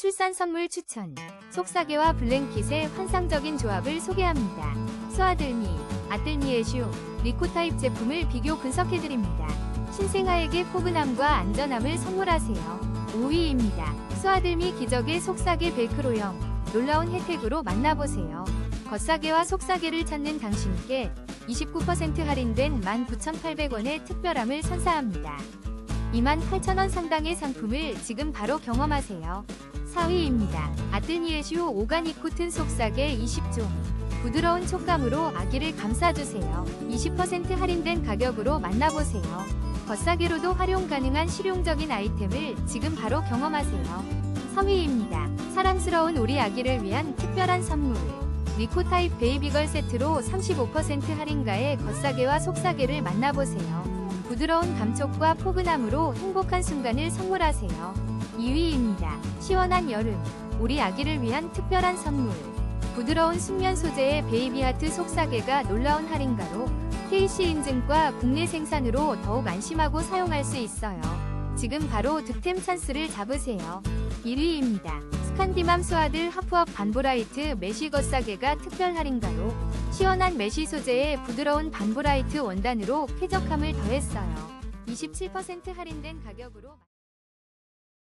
출산 선물 추천. 속사계와 블랭킷의 환상적인 조합을 소개합니다. 수아들미, 아뜰니에슈, 리코 타입 제품을 비교 분석해드립니다. 신생아에게 포근함과 안전함을 선물하세요. 5위입니다. 수아들미 기적의 속사계 벨크로형. 놀라운 혜택으로 만나보세요. 겉사계와 속사계를 찾는 당신께 29% 할인된 19,800원의 특별함을 선사합니다. 28,000원 상당의 상품을 지금 바로 경험하세요. 4위입니다. 아뜨니에슈 오가닉 코튼 속삭에 20종. 부드러운 촉감으로 아기를 감싸주세요. 20% 할인된 가격으로 만나보세요. 겉사계로도 활용 가능한 실용적인 아이템을 지금 바로 경험하세요. 3위입니다. 사랑스러운 우리 아기를 위한 특별한 선물. 리코타입 베이비걸 세트로 35% 할인가에 겉사계와 속사계를 만나보세요. 부드러운 감촉과 포근함으로 행복한 순간을 선물하세요. 2위입니다. 시원한 여름. 우리 아기를 위한 특별한 선물. 부드러운 순면 소재의 베이비하트 속사계가 놀라운 할인가로 KC 인증과 국내 생산으로 더욱 안심하고 사용할 수 있어요. 지금 바로 득템 찬스를 잡으세요. 1위입니다. 스칸디맘 수아들 하프업 반브라이트 메쉬 겉사계가 특별 할인가로 시원한 메쉬 소재의 부드러운 반브라이트 원단으로 쾌적함을 더했어요. 27% 할인된 가격으로